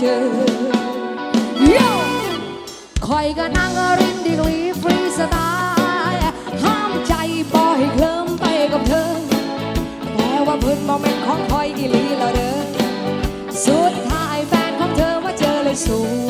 เจอคอยก็นั่งริมดีกรีฟรีสไตล์ห้ามใจปล่อยเคลิมไปกับเธอ แต่ว่าพื้นบ่เป็นของคอยอีหลีเราเด้อสุดท้ายแฟนของเธอมาเจอเลยสูง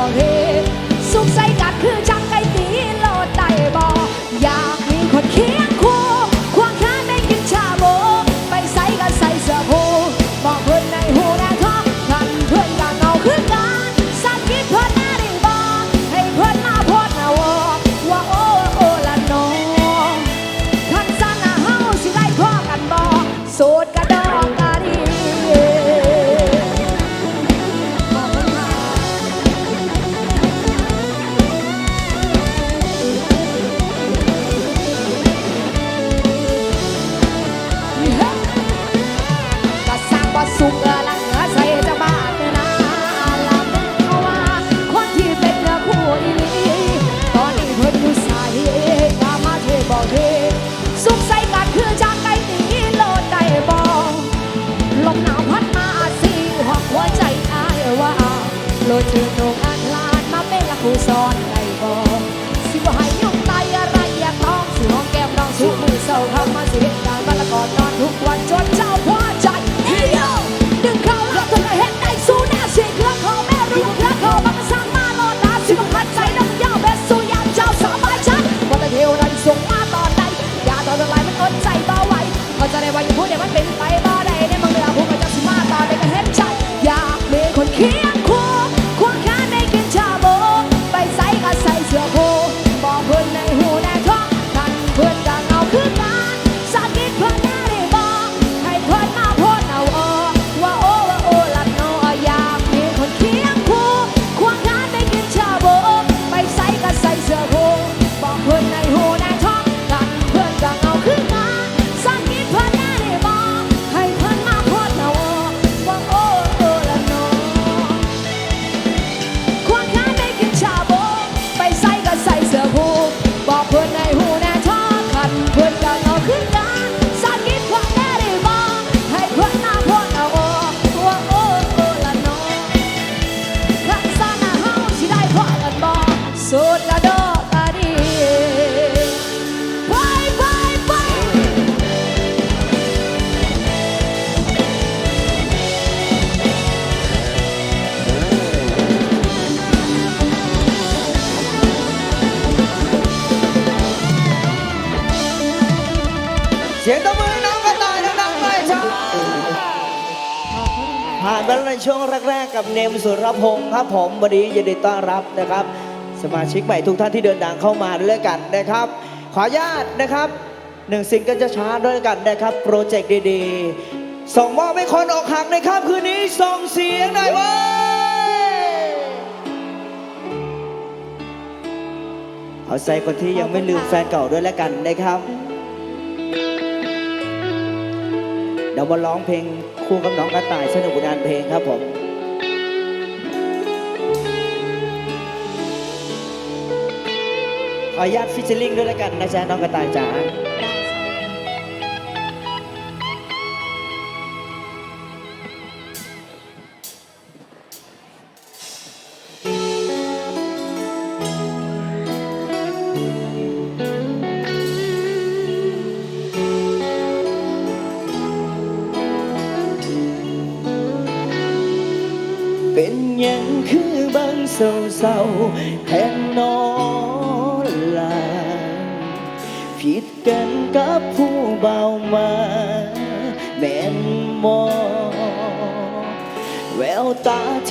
for it. เสียงตบมือน้องกระต่ายดังๆเลยชาผ่านไปในช่วงแรก ๆ กับเนมสุรพงศ์ครับผมวันนี้ยินดีต้อนรับนะครับ สมาชิกใหม่ทุกท่านที่เดินทางเข้ามาด้วยกันนะครับ ขออนุญาตนะครับหนึ่งสิ่งก็จะช้าด้วยกันนะครับ โปรเจกต์ดีๆ ส่งมอบให้คนออกหักในค่ำคืนนี้ส่งเสียงหน่อยเว้ยเอาใจคนที่ยังไม่ลืมแฟนเก่าด้วยแล้วกันนะครับ เรามาร้องเพลงคู่กับน้องกระต่ายสนุกงานเพลงครับผมขออนุญาตฟิชเชอร์ลิงด้วยแล้วกันนะจ๊ะน้องกระต่ายจ๋า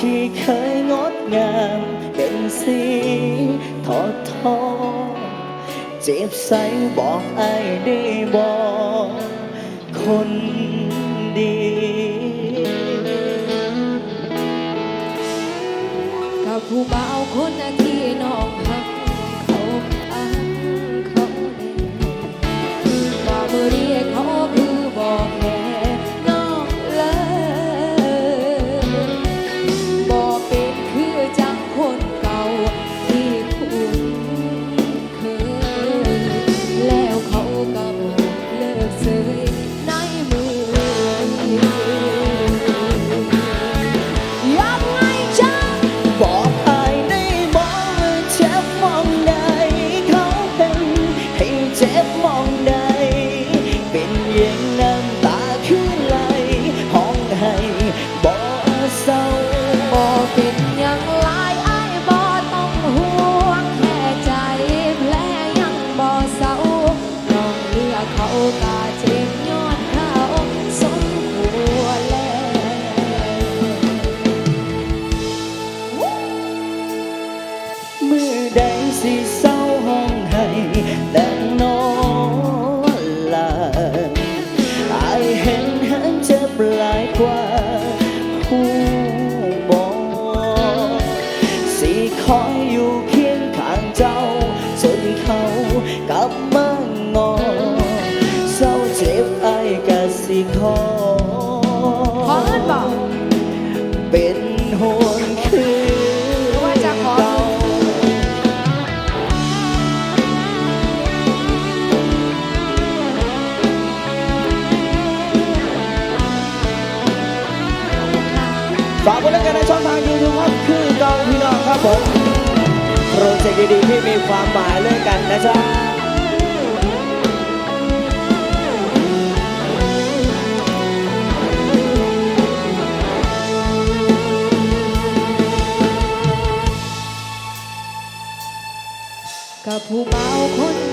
ที่เคยงดงามเป็นสีทอดทอเจ็บใสบอกไอ้ได้บอกคนดีกับผู้เบาคนที่น้องหา สิ่ดีๆที่มีความหมายเรื่องกันนะจ๊ะกับผู้เบาคน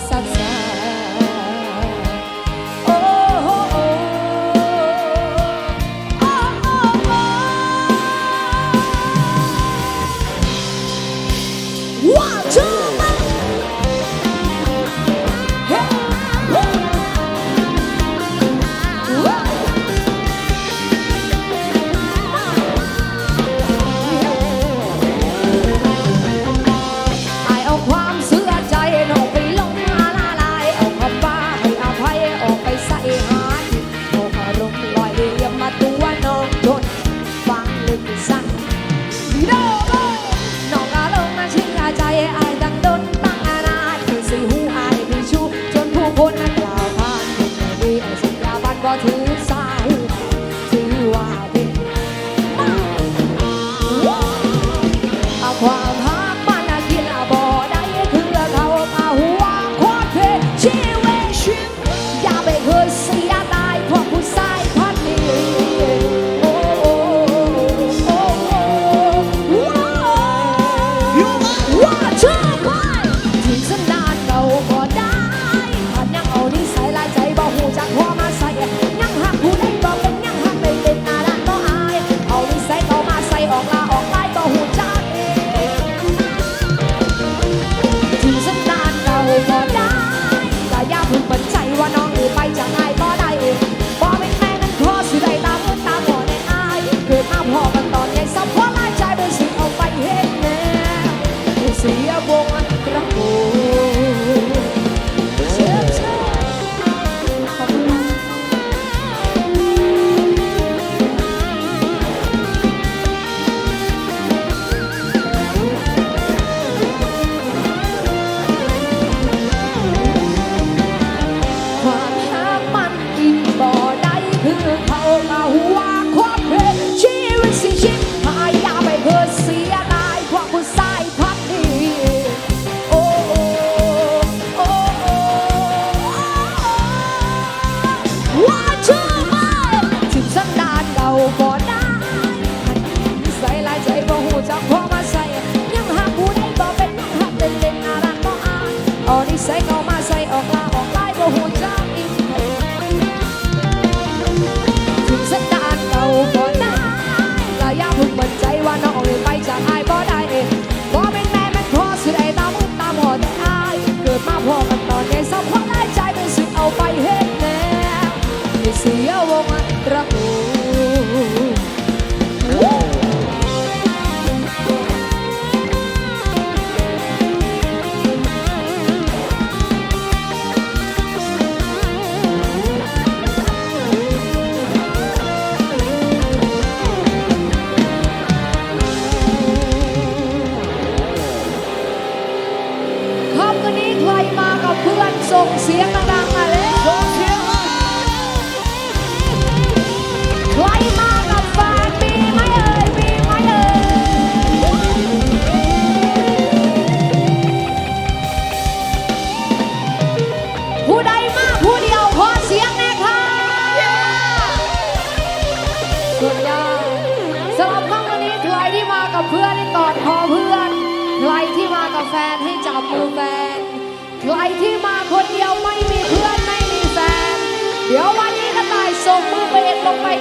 sat sat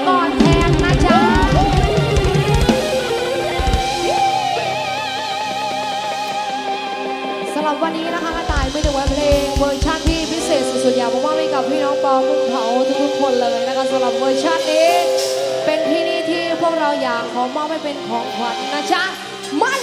ก่อนแทงนะจ๊ะ สำหรับวันนี้นะคะกระต่ายไม่ได้ไว้เพลงเวอร์ชันที่พิเศษสุดๆอยากมอบให้กับพี่น้องปอกุ้งเผาทุกๆคนเลยนะคะสำหรับเวอร์ชันนี้ เป็นที่นี่ที่พวกเราอยากขอมอบให้เป็นของขวัญนะจ๊ะ มัน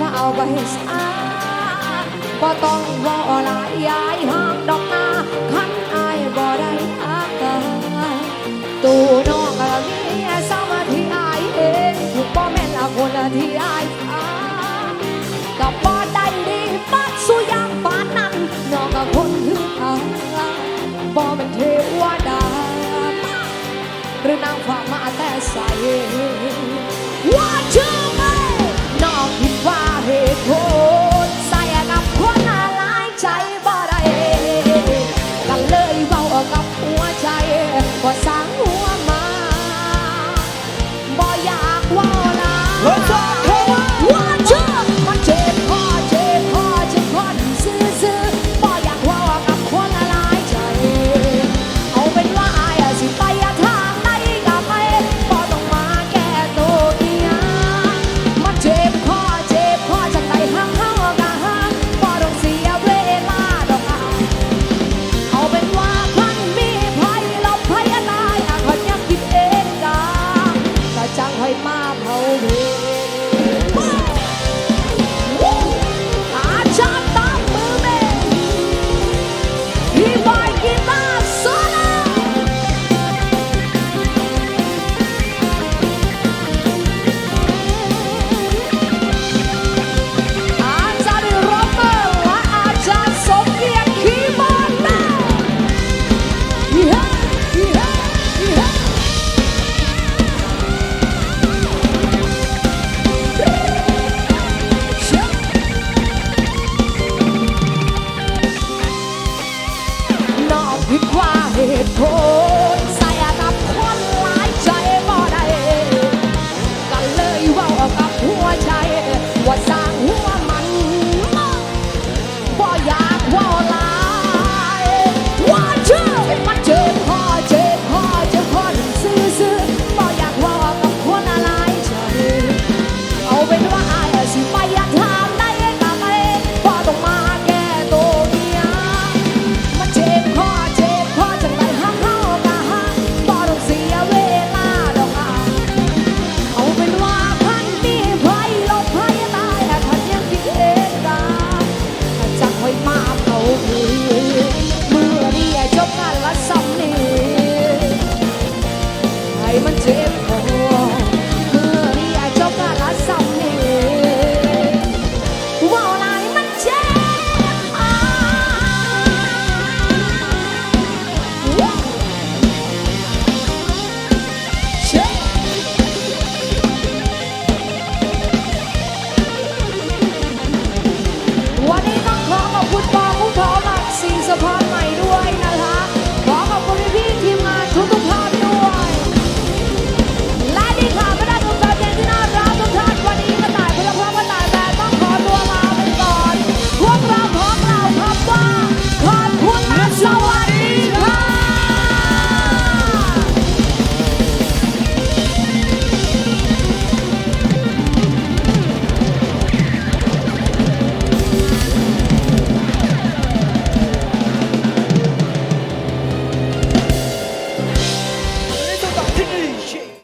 สาวบ่เฮ็ดอาบ่ต้องบ่หลายยายหางดอกนาขันอายบ่ได้อาการตูน้องก็มีสาวมาที่อายเองถูกบ่แม่ละคนละที่อายกับ่ได้ดีปัดสุยางปานนั้นน้องกะคนคือขาบ่เป็นเทวดาหรือนางฟ้ามาแต่ใส